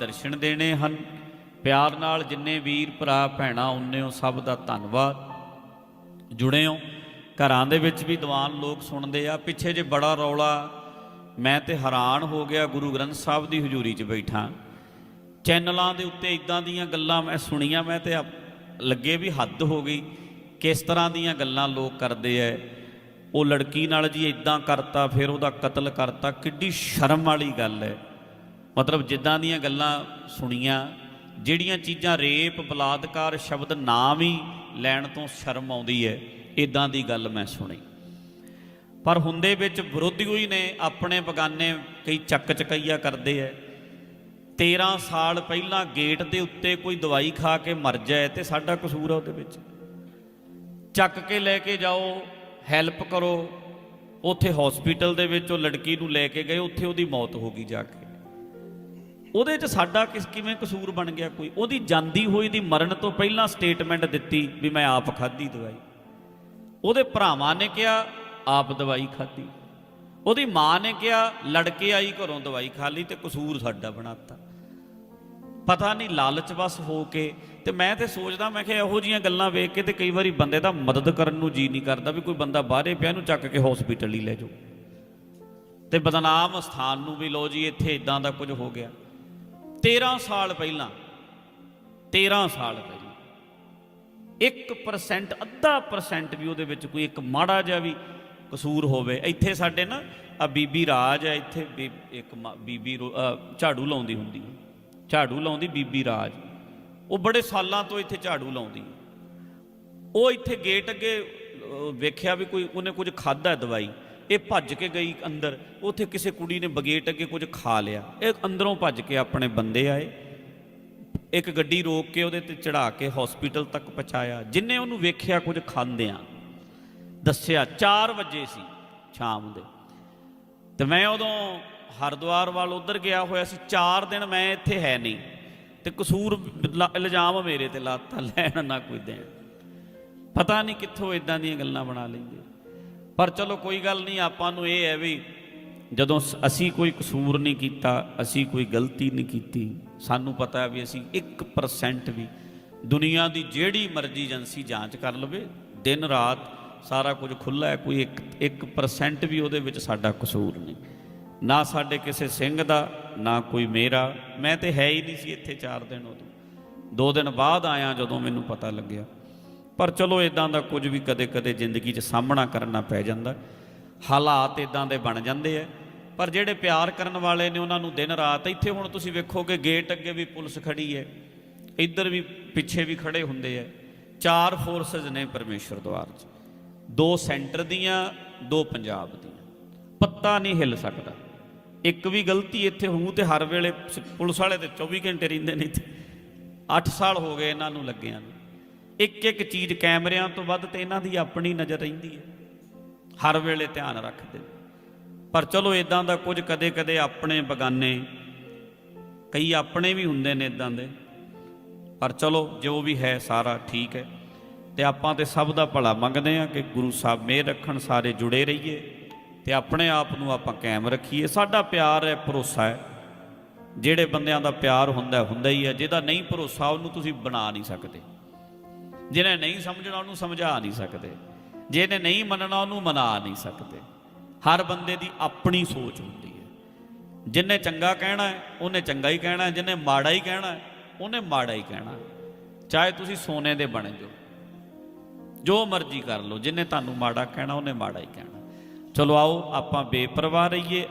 ਦਰਸ਼ਨ ਦੇਣੇ ਹਨ। ਪਿਆਰ ਨਾਲ ਜਿੰਨੇ ਵੀਰ ਭਰਾ ਭੈਣਾਂ, ਉਹਨੇ ਉਹ ਸਭ ਦਾ ਧੰਨਵਾਦ। ਜੁੜੇ ਹੋ ਘਰਾਂ ਦੇ ਵਿੱਚ ਵੀ ਦੀਵਾਨ ਲੋਕ ਸੁਣਦੇ ਆ। ਪਿੱਛੇ ਜੇ ਬੜਾ ਰੌਲਾ, ਮੈਂ ਤੇ ਹੈਰਾਨ ਹੋ ਗਿਆ, ਗੁਰੂ ਗ੍ਰੰਥ ਸਾਹਿਬ ਦੀ ਹਜ਼ੂਰੀ 'ਚ ਬੈਠਾ। ਚੈਨਲਾਂ ਦੇ ਉੱਤੇ ਇਦਾਂ ਦੀਆਂ ਗੱਲਾਂ ਮੈਂ ਸੁਣੀਆਂ, ਮੈਂ ਤੇ ਲੱਗੇ ਵੀ ਹੱਦ ਹੋ ਗਈ। ਕਿਸ ਤਰ੍ਹਾਂ ਦੀਆਂ ਗੱਲਾਂ ਲੋਕ ਕਰਦੇ ਐ। ਉਹ ਲੜਕੀ ਨਾਲ ਜੀ ਇਦਾਂ ਕਰਤਾ, ਫਿਰ ਉਹਦਾ ਕਤਲ ਕਰਤਾ, ਕਿੱਡੀ ਸ਼ਰਮ ਵਾਲੀ ਗੱਲ ਹੈ ਮਤਲਬ ਜਿੱਦਾਂ ਦੀਆਂ ਗੱਲਾਂ ਸੁਣੀਆਂ, ਜਿਹੜੀਆਂ ਚੀਜ਼ਾਂ ਰੇਪ, ਬਲਾਤਕਾਰ ਸ਼ਬਦ ਨਾ ਵੀ ਲੈਣ ਤੋਂ ਸ਼ਰਮ ਆਉਂਦੀ ਹੈ ਇਦਾਂ ਦੀ ਗੱਲ ਮੈਂ ਸੁਣੀ। ਪਰ ਹੁੰਦੇ ਵਿੱਚ ਵਿਰੋਧੀ ਹੀ ਨੇ, ਆਪਣੇ ਬਗਾਨੇ ਕਈ ਚੱਕ ਚਕਈਆ ਕਰਦੇ ਐ। 13 ਸਾਲ ਪਹਿਲਾਂ ਗੇਟ ਦੇ ਉੱਤੇ ਕੋਈ ਦਵਾਈ ਖਾ ਕੇ ਮਰ ਜਾਏ ਤੇ ਸਾਡਾ ਕਸੂਰ ਆ ਉਹਦੇ ਵਿੱਚ। ਚੱਕ ਕੇ ਲੈ ਕੇ ਜਾਓ, ਹੈਲਪ ਕਰੋ, ਉੱਥੇ ਹਸਪੀਟਲ ਦੇ ਵਿੱਚ ਉਹ ਲੜਕੀ ਨੂੰ ਲੈ ਕੇ ਗਏ, ਉੱਥੇ ਉਹਦੀ ਮੌਤ ਹੋ ਗਈ ਜਾ ਕੇ। ਉਹਦੇ 'ਚ ਸਾਡਾ ਕਿਸ, ਕਿਵੇਂ ਕਸੂਰ ਬਣ ਗਿਆ ਕੋਈ? ਉਹਦੀ ਜਾਂਦੀ ਹੋਈ ਦੀ ਮਰਨ ਤੋਂ ਪਹਿਲਾਂ ਸਟੇਟਮੈਂਟ ਦਿੱਤੀ ਵੀ ਮੈਂ ਆਪ ਖਾਧੀ ਦਵਾਈ। ਉਹਦੇ ਭਰਾਵਾਂ ਨੇ ਕਿਹਾ, ਆਪ ਦਵਾਈ ਖਾਧੀ। ਉਹਦੀ ਮਾਂ ਨੇ ਕਿਹਾ, ਲੜਕੇ ਆਈ ਘਰੋਂ ਦਵਾਈ ਖਾ ਲਈ ਤੇ ਕਸੂਰ ਸਾਡਾ ਬਣਾਤਾ। ਪਤਾ ਨਹੀਂ ਲਾਲਚ ਬਸ ਹੋ ਕੇ ਤੇ ਮੈਂ ਤੇ ਸੋਚਦਾ, ਮੈਂ ਕਿਹਾ ਇਹੋ ਜੀਆਂ ਗੱਲਾਂ ਵੇਖ ਕੇ ਤੇ ਕਈ ਵਾਰੀ ਬੰਦੇ ਦਾ ਮਦਦ ਕਰਨ ਨੂੰ ਜੀ ਨਹੀਂ ਕਰਦਾ ਵੀ ਕੋਈ ਬੰਦਾ ਬਾਹਰੇ ਪਿਆ ਨੂੰ ਚੱਕ ਕੇ ਹਸਪੀਟਲ ਹੀ ਲੈ ਜਾਓ। ਤੇ ਬਦਨਾਮ ਸਥਾਨ ਨੂੰ ਵੀ ਲੋ ਜੀ, ਇੱਥੇ ਇਦਾਂ ਦਾ ਕੁਝ ਹੋ ਗਿਆ। 13 ਸਾਲ ਪਹਿਲਾਂ 13 ਸਾਲ ਪਹਿਲਾਂ 1% ਅੱਧਾ ਪਰਸੈਂਟ ਵੀ ਉਹਦੇ ਵਿੱਚ ਕੋਈ ਇੱਕ ਮਾੜਾ ਜਿਹਾ ਵੀ ਕਸੂਰ ਹੋਵੇ। ਇੱਥੇ ਸਾਡੇ ਨਾ, ਆ ਬੀਬੀ ਰਾਜ ਹੈ ਇੱਥੇ ਬੀ- ਇੱਕ ਮਾ- ਬੀਬੀ ਝਾੜੂ ਲਾਉਂਦੀ ਹੁੰਦੀ ਝਾੜੂ ਲਾਉਂਦੀ ਬੀਬੀ ਰਾਜ। ਉਹ ਬੜੇ ਸਾਲਾਂ ਤੋਂ ਇੱਥੇ ਝਾੜੂ ਲਾਉਂਦੀ ਉਹ ਇੱਥੇ ਗੇਟ ਅੱਗੇ ਵੇਖਿਆ ਵੀ ਕੋਈ, ਉਹਨੇ ਕੁਝ ਖਾਦਾ ਦਵਾਈ। ਇਹ ਭੱਜ ਕੇ ਗਈ ਅੰਦਰ। ਉੱਥੇ ਕਿਸੇ ਕੁੜੀ ਨੇ ਬਗੇਟ ਅੱਗੇ ਕੁਝ ਖਾ ਲਿਆ। ਇਹ ਅੰਦਰੋਂ ਭੱਜ ਕੇ ਆਪਣੇ ਬੰਦੇ ਆਏ। ਇੱਕ ਗੱਡੀ ਰੋਕ ਕੇ ਉਹਦੇ ਤੇ ਚੜਾ ਕੇ ਹਸਪੀਟਲ ਤੱਕ ਪਹੁੰਚਾਇਆ। ਜਿੰਨੇ ਉਹਨੂੰ ਵੇਖਿਆ, ਕੁਝ ਖਾਂਦਿਆਂ। ਦੱਸਿਆ 4 ਵਜੇ ਸੀ ਸ਼ਾਮ ਦੇ। ਤੇ ਮੈਂ ਉਦੋਂ ਹਰਿਦੁਆਰ ਵੱਲ ਉਧਰ ਗਿਆ ਹੋਇਆ ਸੀ। 4 ਦਿਨ ਮੈਂ ਇੱਥੇ ਹੈ ਨਹੀਂ। ਤੇ ਕਸੂਰ ਇਲਜ਼ਾਮ ਮੇਰੇ ਤੇ ਲਾਤਾ, ਲੈਣ ਨਾ ਕੋਈ ਦੇਣ। ਪਤਾ ਨਹੀਂ ਕਿੱਥੋਂ ਇਦਾਂ ਦੀਆਂ ਗੱਲਾਂ ਬਣਾ ਲੈਂਦੇ। ਪਰ ਚਲੋ ਕੋਈ ਗੱਲ ਨਹੀਂ, ਆਪਾਂ ਨੂੰ ਇਹ ਹੈ ਵੀ ਜਦੋਂ ਸ- ਅਸੀਂ ਕੋਈ ਕਸੂਰ ਨਹੀਂ ਕੀਤਾ, ਅਸੀਂ ਕੋਈ ਗਲਤੀ ਨਹੀਂ ਕੀਤੀ, ਸਾਨੂੰ ਪਤਾ ਹੈ ਵੀ ਅਸੀਂ 1% ਵੀ ਦੁਨੀਆ ਦੀ ਜਿਹੜੀ ਮਰਜ਼ੀ ਏਜੰਸੀ ਜਾਂਚ ਕਰ ਲਵੇ, ਦਿਨ ਰਾਤ ਸਾਰਾ ਕੁਝ ਖੁੱਲਾ ਹੈ, ਕੋਈ 1 1% ਵੀ ਉਹਦੇ ਵਿੱਚ ਸਾਡਾ ਕਸੂਰ ਨਹੀਂ। ਨਾ ਸਾਡੇ ਕਿਸੇ ਸਿੰਘ ਦਾ, ਨਾ ਕੋਈ ਮੇਰਾ, ਮੈਂ ਤੇ ਹੈ ਹੀ ਨਹੀਂ ਸੀ ਇੱਥੇ 4 ਦਿਨ ਉਦੋਂ। ਦੋ ਦਿਨ ਬਾਅਦ ਆਇਆ ਜਦੋਂ ਮੈਨੂੰ ਪਤਾ ਲੱਗਿਆ। ਪਰ ਚਲੋ ਇਦਾਂ ਦਾ ਕੁਝ ਵੀ ਕਦੇ-ਕਦੇ ਜ਼ਿੰਦਗੀ 'ਚ ਸਾਹਮਣਾ ਕਰਨਾ ਪੈ ਜਾਂਦਾ। ਹਾਲਾਤ ਇਦਾਂ ਦੇ ਬਣ ਜਾਂਦੇ ਆ। ਪਰ ਜਿਹੜੇ ਪਿਆਰ ਕਰਨ ਵਾਲੇ ਨੇ ਉਹਨਾਂ ਨੂੰ ਦਿਨ ਰਾਤ, ਇੱਥੇ ਹੁਣ ਤੁਸੀਂ ਵੇਖੋਗੇ ਗੇਟ ਅੱਗੇ ਵੀ ਪੁਲਿਸ ਖੜੀ ਹੈ। ਇੱਧਰ ਵੀ ਪਿੱਛੇ ਵੀ ਖੜੇ ਹੁੰਦੇ ਆ। ਚਾਰ ਫੋਰਸਸ ਨੇ ਪਰਮੇਸ਼ਰ ਦਵਾਰ 'ਚ। ਦੋ ਸੈਂਟਰ ਦੀਆਂ, ਦੋ ਪੰਜਾਬ ਦੀਆਂ। ਪੱਤਾ ਨਹੀਂ ਹਿੱਲ ਸਕਦਾ। ਇੱਕ ਵੀ ਗਲਤੀ ਇੱਥੇ ਹੋਊ ਤੇ ਹਰ ਵੇਲੇ ਪੁਲਿਸ ਵਾਲੇ ਤੇ 24 ਘੰਟੇ ਰਹਿੰਦੇ ਨੇ ਇੱਥੇ। 8 ਸਾਲ ਹੋ ਗਏ ਇਹਨਾਂ ਨੂੰ ਲੱਗਿਆਂ ਨੂੰ। ਇੱਕ ਇੱਕ ਚੀਜ਼ ਕੈਮਰਿਆਂ ਤੋਂ ਵੱਧ ਤੇ ਇਹਨਾਂ ਦੀ ਆਪਣੀ ਨਜ਼ਰ ਰਹਿੰਦੀ ਹੈ। ਹਰ ਵੇਲੇ ਧਿਆਨ ਰੱਖਦੇ ਪਰ ਚਲੋ ਇਦਾਂ ਦਾ ਕੁਝ ਕਦੇ-ਕਦੇ ਆਪਣੇ ਬਗਾਨੇ, ਕਈ ਆਪਣੇ ਵੀ ਹੁੰਦੇ ਨੇ ਇਦਾਂ ਦੇ। ਪਰ ਚਲੋ ਜੋ ਵੀ ਹੈ ਸਾਰਾ ਠੀਕ ਹੈ। ਤੇ ਆਪਾਂ ਤੇ ਸਭ ਦਾ ਭਲਾ ਮੰਗਦੇ ਆ ਕਿ ਗੁਰੂ ਸਾਹਿਬ ਮਿਹਰ ਰੱਖਣ, ਸਾਰੇ ਜੁੜੇ ਰਹੀਏ। ਤੇ ਆਪਣੇ ਆਪ ਨੂੰ ਆਪਾਂ ਕਾਇਮ ਰੱਖੀਏ। ਸਾਡਾ ਪਿਆਰ ਹੈ, ਭਰੋਸਾ ਹੈ। ਜਿਹੜੇ ਬੰਦਿਆਂ ਦਾ ਪਿਆਰ ਹੁੰਦਾ ਹੁੰਦਾ ਹੀ ਹੈ। ਜਿਹਦਾ ਨਹੀਂ ਭਰੋਸਾ, ਉਹਨੂੰ ਤੁਸੀਂ ਬਣਾ ਨਹੀਂ ਸਕਦੇ। ਜਿਹਨੇ ਨਹੀਂ ਸਮਝਣਾ ਉਹਨੂੰ ਸਮਝਾ ਨਹੀਂ ਸਕਦੇ। ਜਿਹਨੇ ਨਹੀਂ ਮੰਨਣਾ ਉਹਨੂੰ ਮਨਾ ਨਹੀਂ ਸਕਦੇ। ਹਰ ਬੰਦੇ ਦੀ ਆਪਣੀ ਸੋਚ ਹੁੰਦੀ ਹੈ। ਜਿੰਨੇ ਚੰਗਾ ਕਹਿਣਾ ਹੈ, ਉਹਨੇ ਚੰਗਾ ਹੀ ਕਹਿਣਾ ਹੈ। ਜਿੰਨੇ ਮਾੜਾ ਹੀ ਕਹਿਣਾ ਹੈ, ਉਹਨੇ ਮਾੜਾ ਹੀ ਕਹਿਣਾ ਚਾਹੇ ਤੁਸੀਂ ਸੋਨੇ ਦੇ ਬਣ ਜਾਓ। ਜੋ ਮਰਜ਼ੀ ਕਰ ਲਓ, ਜਿੰਨੇ ਤੁਹਾਨੂੰ ਮਾੜਾ ਕਹਿਣਾ, ਉਹਨੇ ਮਾੜਾ ਹੀ ਕਹਿਣਾ। ਚਲੋ ਆਓ, ਆਪਾਂ ਬੇਪਰਵਾਹ ਰਹੀਏ।